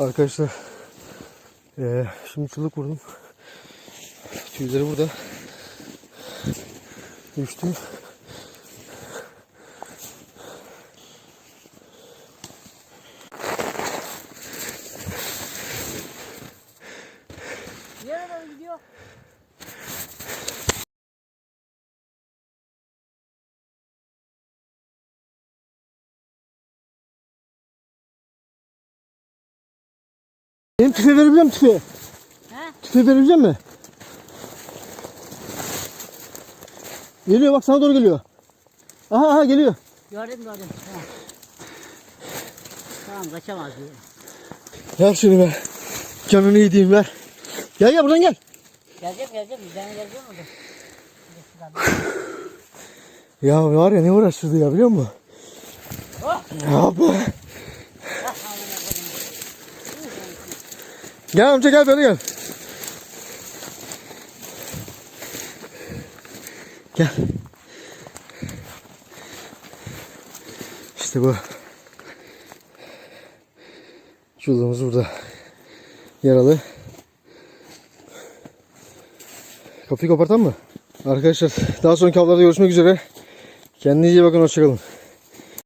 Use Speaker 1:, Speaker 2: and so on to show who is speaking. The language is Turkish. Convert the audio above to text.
Speaker 1: Arkadaşlar eee, şimdi çığlık vurdum. Tüyleri burada. Düştü.
Speaker 2: Nereye gidiyor?
Speaker 1: Benim tüfe verebiliyor musun tüfe?
Speaker 2: He?
Speaker 1: Tüfe verebilecek mi? Geliyor bak sana doğru geliyor. Aha aha geliyor.
Speaker 2: Gördüm gördüm. Tamam. Tamam kaçamaz diyor.
Speaker 1: Ver şunu ver. Canını yediğim ver. Gel gel buradan gel.
Speaker 2: Geleceğim geleceğim. Üzerine geleceğim mi?
Speaker 1: Ya var ya ne uğraştırdı ya biliyor musun?
Speaker 2: Oh!
Speaker 1: Ya be. Gel amca gel böyle gel. Gel. İşte bu. Çubuğumuz burada. Yaralı. Kapıyı kapatalım mı? Arkadaşlar daha sonraki avlarda görüşmek üzere. Kendinize iyi bakın. Hoşçakalın.